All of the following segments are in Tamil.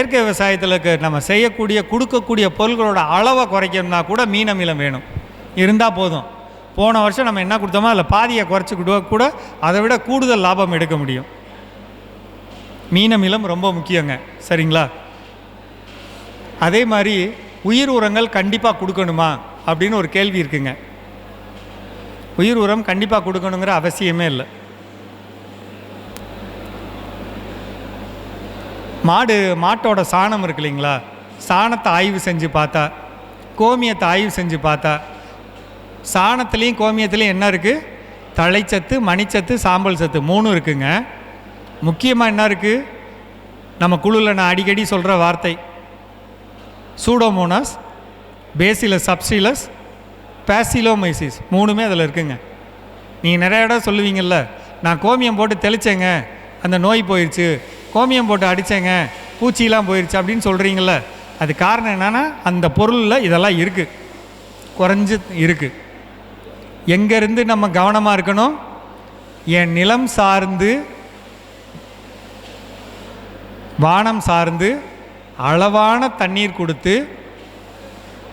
இயற்கை விவசாயத்திலுக்கு நம்ம செய்யக்கூடிய கொடுக்கக்கூடிய பொருள்களோட அளவை குறைக்கணும்னா கூட மீன் அமிலம் வேணும். இருந்தால் போதும். போன வருஷம் நம்ம என்ன கொடுத்தோமோ அதில் பாதியை குறைச்சிக்கிட்டு கூட கூட அதை விட கூடுதல் லாபம் எடுக்க முடியும். மீன் அமிலம் ரொம்ப முக்கியங்க. சரிங்களா? அதே மாதிரி உயிர் உரங்கள் கண்டிப்பாக கொடுக்கணுமா அப்படின்னு ஒரு கேள்வி இருக்குங்க. உயிர் உரம் கண்டிப்பாக கொடுக்கணுங்கிற அவசியமே இல்லை. மாடு மாட்டோட சாணம் இருக்கு இல்லைங்களா? சாணத்தை ஆய்வு செஞ்சு பார்த்தா கோமியத்தை ஆய்வு செஞ்சு பார்த்தா சாணத்துலேயும் கோமியத்துலேயும் என்ன இருக்குது தழைச்சத்து மணிச்சத்து சாம்பல் சத்து மூணும் இருக்குங்க. முக்கியமாக என்ன இருக்குது நம்ம குழுவில் நான் அடிக்கடி சொல்கிற வார்த்தை. சூடோமோனாஸ் பேசிலஸ் சப்சிலஸ் பேசிலோமைசிஸ் மூணுமே அதில் இருக்குங்க. நீங்கள் நிறைய இடம் சொல்லுவீங்கள்ல நான் கோமியம் போட்டு தெளிச்சேங்க அந்த நோய் போயிடுச்சு கோமியம் போட்டு அடித்தேங்க பூச்சிலாம் போயிடுச்சு அப்படின்னு சொல்கிறீங்கள அது காரணம் என்னென்னா அந்த பொருளில் இதெல்லாம் இருக்குது குறைஞ்சி இருக்குது எங்கேருந்து நம்ம கவனமாக இருக்கணும்? என் நிலம் சார்ந்து வானம் சார்ந்து அளவான தண்ணீர் கொடுத்து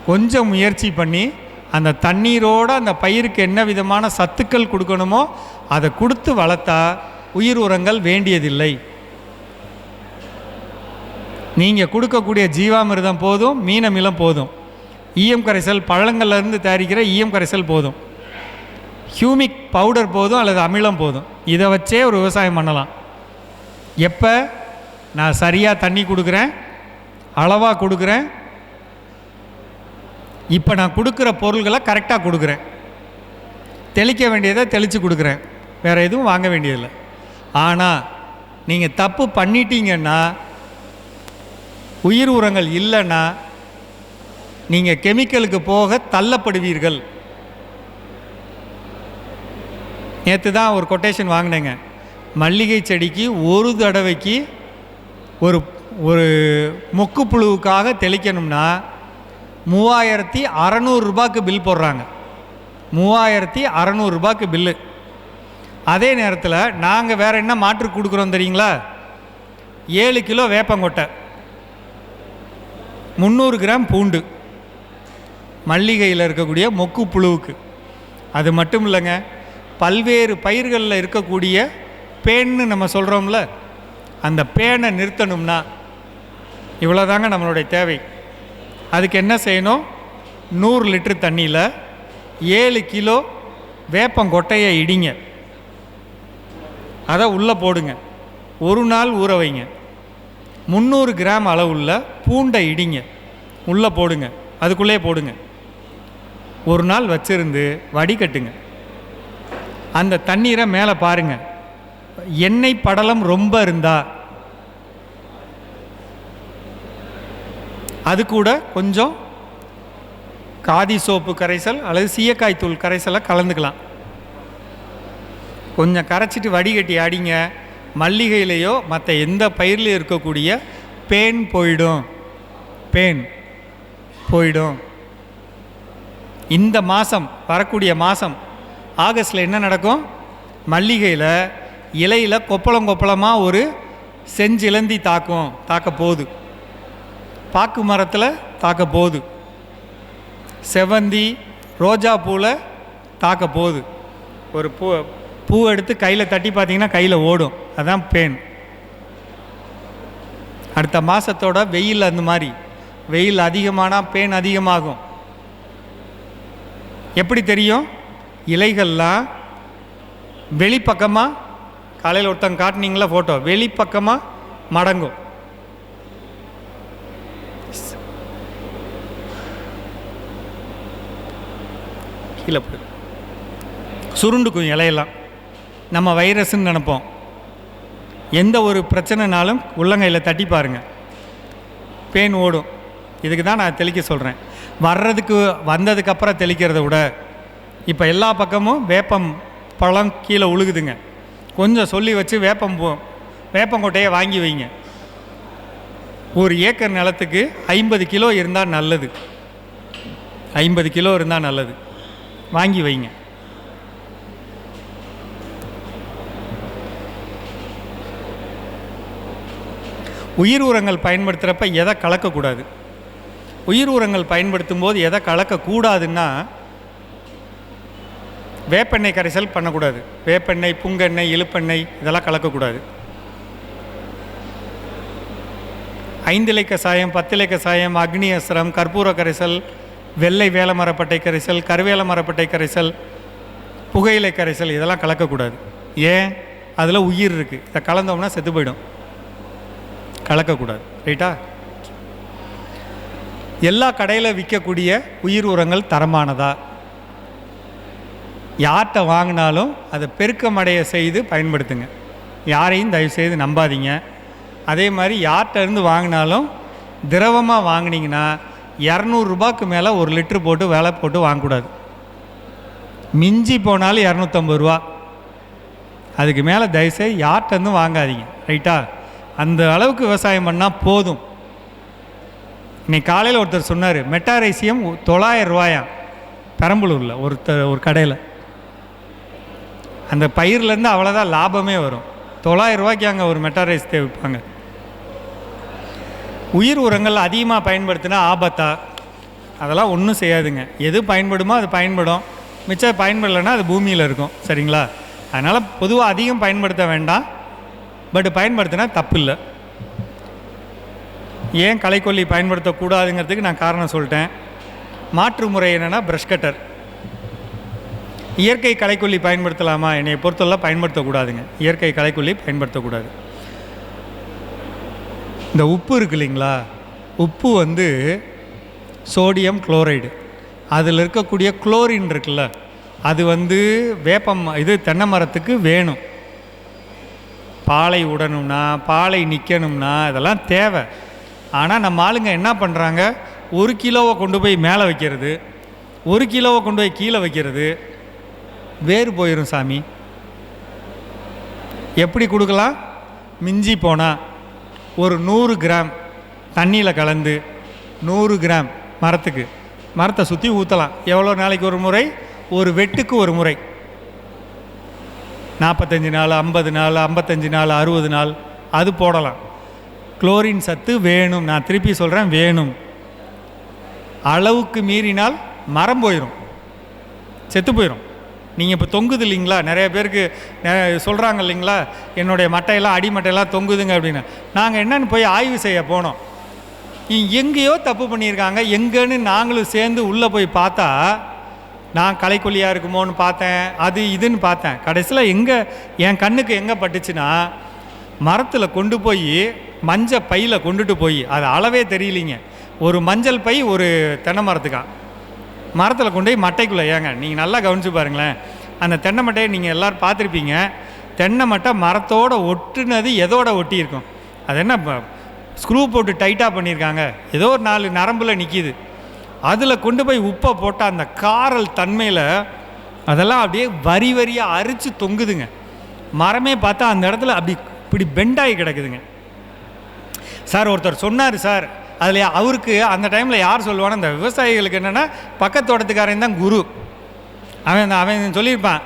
கொஞ்சம் முயற்சி பண்ணி அந்த தண்ணீரோட அந்த பயிருக்கு என்ன விதமான சத்துக்கள் கொடுக்கணுமோ அதை கொடுத்து வளர்த்தா உயிர் உரங்கள் வேண்டியதில்லை. நீங்கள் கொடுக்கக்கூடிய ஜீவாமிர்தம் போதும் மீனமிலம் போதும். ஈயம் கரைசல் பழங்கள்லேருந்து தயாரிக்கிற ஈயம் கரைசல் போதும். ஹியூமிக் பவுடர் போதும் அல்லது அமிலம் போதும். இதை வச்சே ஒரு விவசாயம் பண்ணலாம். எப்போ? நான் சரியாக தண்ணி கொடுக்குறேன் அளவாக கொடுக்குறேன். இப்போ நான் கொடுக்குற பொருள்களை கரெக்டாக கொடுக்குறேன். தெளிக்க வேண்டியதை தெளித்து கொடுக்குறேன். வேறு எதுவும் வாங்க வேண்டியதில்லை. ஆனால் நீங்கள் தப்பு பண்ணிட்டீங்கன்னா உயிர் உரங்கள் இல்லைன்னா நீங்கள் கெமிக்கலுக்கு போக தள்ளப்படுவீர்கள். நேற்று தான் ஒரு கொட்டேஷன் வாங்கினேங்க. மல்லிகை செடிக்கு ஒரு தடவைக்கு ஒரு ஒரு மொக்கு புழுவுக்காக தெளிக்கணும்னா மூவாயிரத்தி அறநூறுரூபாக்கு பில் போடுறாங்க. மூவாயிரத்தி அறநூறுரூபாக்கு பில்லு அதே நேரத்தில் நாங்கள் வேறு என்ன மாற்று கொடுக்குறோம் தெரியுங்களா? ஏழு கிலோ வேப்பங்கொட்டை. முந்நூறு கிராம் பூண்டு. மல்லிகையில் இருக்கக்கூடிய மொக்கு புழுவுக்கு. அது மட்டும் இல்லைங்க பல்வேறு பயிர்களில் இருக்கக்கூடிய பேன்னு நம்ம சொல்கிறோம்ல அந்த பேனை நிறுத்தணும்னா இவ்வளோதாங்க நம்மளுடைய தேவை. அதுக்கு என்ன செய்யணும்? நூறு லிட்டர் தண்ணியில் ஏழு கிலோ வேப்பங்கொட்டையை இடிங்க. அதை உள்ளே போடுங்க. ஒரு நாள் ஊற வைங்க. முந்நூறு கிராம் அளவுள்ள பூண்டை இடிங்க. உள்ளே போடுங்க. அதுக்குள்ளே போடுங்க. ஒரு நாள் வச்சிருந்து வடிகட்டுங்க. அந்த தண்ணீரை மேலே பாருங்கள் எண்ணெய் படலம் ரொம்ப இருந்தா அது கூட கொஞ்சம் காதி சோப்பு கரைசல் அல்லது சீயக்காய் தூள் கரைசலை கலந்துக்கலாம். கொஞ்சம் கரைச்சிட்டு வடிகட்டி அடிங்க. மல்லிகையிலையோ மற்ற எந்த பயிர்லேயோ இருக்கக்கூடிய பேன் போயிடும். பேன் போயிடும். இந்த மாதம் வரக்கூடிய மாதம் ஆகஸ்டில் என்ன நடக்கும்? மல்லிகையில் இலையில் கொப்பளம் கொப்பளமாக ஒரு செஞ்சிலந்தி தாக்கும் தாக்க போகுது. பாக்கு மரத்தில் தாக்க போகுது. செவந்தி ரோஜா பூவில் தாக்க போகுது. ஒரு பூ பூ எடுத்து கையில் தட்டி பார்த்தீங்கன்னா கையில் ஓடும். அதுதான் பேன். அடுத்த மாதத்தோட வெயில் அந்த மாதிரி. வெயில் அதிகமானால் பேன் அதிகமாகும். எப்படி தெரியும்? இலைகள்லாம் வெளிப்பக்கமாக காலையில் ஒருத்தங்க காட்டினீங்களா ஃபோட்டோ வெளிப்பக்கமாக மடங்கும். கீழே போய் சுருண்டுக்கும் இலையெல்லாம். நம்ம வைரஸ்ன்னு நினைப்போம். எந்த ஒரு பிரச்சனைனாலும் உள்ளங்கையில் தட்டி பாருங்க. பேன் ஓடும். இதுக்கு தான் நான் தெளிக்க சொல்கிறேன் வர்றதுக்கு வந்ததுக்கப்புறம் தெளிக்கிறத விட இப்போ எல்லா பக்கமும் வேப்பம் பழம் கீழே உழுகுதுங்க. கொஞ்சம் சொல்லி வச்சு வேப்பம் போ வேப்பங்கொட்டையை வாங்கி வைங்க. ஒரு ஏக்கர் நிலத்துக்கு ஐம்பது கிலோ இருந்தால் நல்லது. ஐம்பது கிலோ இருந்தால் நல்லது. வாங்கி வைங்க. உயிர் உரங்கள் பயன்படுத்துகிறப்ப எதை கலக்கக்கூடாது? உயிர் உரங்கள் பயன்படுத்தும் போது எதை கலக்கக்கூடாதுன்னா வேப்பெண்ணெய் கரைசல் பண்ணக்கூடாது. வேப்பெண்ணெய் புங்கெண்ணெய் இழுப்பெண்ணெய் இதெல்லாம் கலக்கக்கூடாது. ஐந்திலை கசாயம் பத்திலை கசாயம் அக்னி அஸ்திரம் கற்பூர கரைசல் வெள்ளை வேல மரப்பட்டை கரைசல் கருவேல மரப்பட்டை கரைசல் புகையிலை கரைசல் இதெல்லாம் கலக்கக்கூடாது. ஏன்? அதில் உயிர் இருக்குது இதை கலந்தோம்னா செத்து போயிடும். கலக்கக்கூடாது. ரைட்டா? எல்லா கடையில் விற்கக்கூடிய உயிர் உரங்கள் தரமானதா? யார்கிட்ட வாங்கினாலும் அதை பெருக்கமடைய செய்து பயன்படுத்துங்க. யாரையும் தயவுசெய்து நம்பாதீங்க. அதே மாதிரி யார்கிட்ட இருந்து வாங்கினாலும் திரவமாக வாங்கினீங்கன்னா இரநூறுபாக்கு மேலே ஒரு லிட்ரு போட்டு வேலை போட்டு வாங்கக்கூடாது. மிஞ்சி போனாலும் இரநூத்தம்பது ரூபா. அதுக்கு மேலே தயவுசெய்து யார்கிட்டேருந்தும் வாங்காதீங்க. ரைட்டா? அந்த அளவுக்கு விவசாயம் பண்ணால் போதும். இன்னைக்கு காலையில் ஒருத்தர் சொன்னார் மெட்டாரைசியம் தொள்ளாயிரம் ரூபாயாம் பெரம்பலூரில் ஒருத்தர் ஒரு கடையில். அந்த பயிர்லேருந்து அவ்வளோதான் லாபமே வரும். தொள்ளாயிரம் ரூபாய்க்கு அங்கே ஒரு மெட்டாரைஸ் தேவைப்பாங்க உயிர் உரங்கள் அதிகமாக பயன்படுத்தினா ஆபத்தா? அதெல்லாம் ஒன்றும் செய்யாதுங்க. எது பயன்படுமோ அது பயன்படும். மிச்சம் பயன்படலைன்னா அது பூமியில் இருக்கும். சரிங்களா? அதனால் பொதுவாக அதிகம் பயன்படுத்த வேண்டாம். பட் பயன்படுத்தினா தப்பு இல்லை ஏன் களைக்கொல்லி பயன்படுத்தக்கூடாதுங்கிறதுக்கு நான் காரணம் சொல்லிட்டேன். மாற்று முறை என்னென்னா ப்ரஷ் கட்டர் இயற்கை களைக்கொல்லி பயன்படுத்தலாமா? என்னை பொறுத்தவரை பயன்படுத்தக்கூடாதுங்க. இயற்கை களைக்கொல்லி பயன்படுத்தக்கூடாது. இந்த உப்பு இருக்கு இல்லைங்களா? உப்பு வந்து சோடியம் குளோரைடு அதில் இருக்கக்கூடிய குளோரின் இருக்குல்ல அது வந்து வேப்பம் இது தென்னை மரத்துக்கு வேணும். பாலை விடணும்னா பாலை நிற்கணும்னா இதெல்லாம் தேவை. ஆனால் நம்ம ஆளுங்க என்ன பண்ணுறாங்க ஒரு கிலோவை கொண்டு போய் மேலே வைக்கிறது ஒரு கிலோவை கொண்டு போய் கீழே வைக்கிறது வேறு போயிடும் சாமி. எப்படி கொடுக்கலாம்? மிஞ்சி போனால் ஒரு நூறு கிராம் தண்ணியில் கலந்து நூறு கிராம் மரத்துக்கு. மரத்தை சுற்றி ஊற்றலாம் எவ்வளோ நாளைக்கு ஒரு முறை? ஒரு வெட்டுக்கு ஒரு முறை. நாற்பத்தஞ்சு நாள் ஐம்பது நாள் ஐம்பத்தஞ்சு நாள் அறுபது நாள் அது போடலாம். குளோரின் சத்து வேணும். நான் திருப்பி சொல்கிறேன் வேணும். அளவுக்கு மீறினால் மரம் போயிடும் செத்து போயிடும் நீங்கள் இப்போ தொங்குது இல்லைங்களா? நிறைய பேருக்கு சொல்கிறாங்க இல்லைங்களா? என்னுடைய மட்டையெல்லாம் அடிமட்டையெல்லாம் தொங்குதுங்க அப்படின்னு. நாங்கள் என்னென்னு போய் ஆய்வு செய்ய போனோம். இ- எங்கேயோ தப்பு பண்ணியிருக்காங்க. எங்கேன்னு நாங்களும் சேர்ந்து உள்ளே போய் பார்த்தா நான் களைக்கொல்லியாக இருக்குமோன்னு பார்த்தேன். அது இதுன்னு பார்த்தேன். கடைசியில் எங்கே என் கண்ணுக்கு எங்கே பட்டுச்சுன்னா மரத்தில் கொண்டு போய் மஞ்சள் பையில் கொண்டுட்டு போய். அது அளவே தெரியலிங்க. ஒரு மஞ்சள் பை ஒரு தென்னை மரத்துக்கான் மரத்தில் கொண்டு போய் மட்டைக்குள்ளே ஏங்க நீங்கள் நல்லா கவனிச்சு பாருங்களேன். அந்த தென்னை மட்டையை நீங்கள் எல்லோரும் பார்த்துருப்பீங்க. தென்னை மட்டை மரத்தோட ஒட்டுனது எதோட ஒட்டி இருக்கும் அது என்ன ஸ்க்ரூ போட்டு டைட்டாக பண்ணியிருக்காங்க. ஏதோ ஒரு நாலு நரம்பில் நிற்கிது அதில் கொண்டு போய் உப்பை போட்டால் அந்த காரல் தன்மையில் அதெல்லாம் அப்படியே வரி வரியாக அரித்து தொங்குதுங்க. மரமே பார்த்தா அந்த இடத்துல அப்படி இப்படி பெண்டாகி கிடக்குதுங்க. சார் ஒருத்தர் சொன்னார் சார் அதில் அவருக்கு அந்த டைமில் யார் சொல்லுவானா அந்த விவசாயிகளுக்கு என்னென்னா பக்கத்து தோட்டத்துக்காரன் தான் குரு. அவன் அவன் சொல்லியிருப்பான்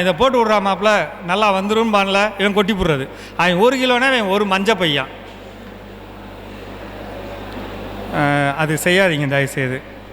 இதை போட்டு விட்றா மாப்பிள்ள நல்லா வந்துடும் பானில் இவன் கொட்டி போடுறது. அவன் ஒரு கிலோனா அவன் ஒரு மஞ்சள் பையன் அது செய்யாதீங்க தயவுசெய்து.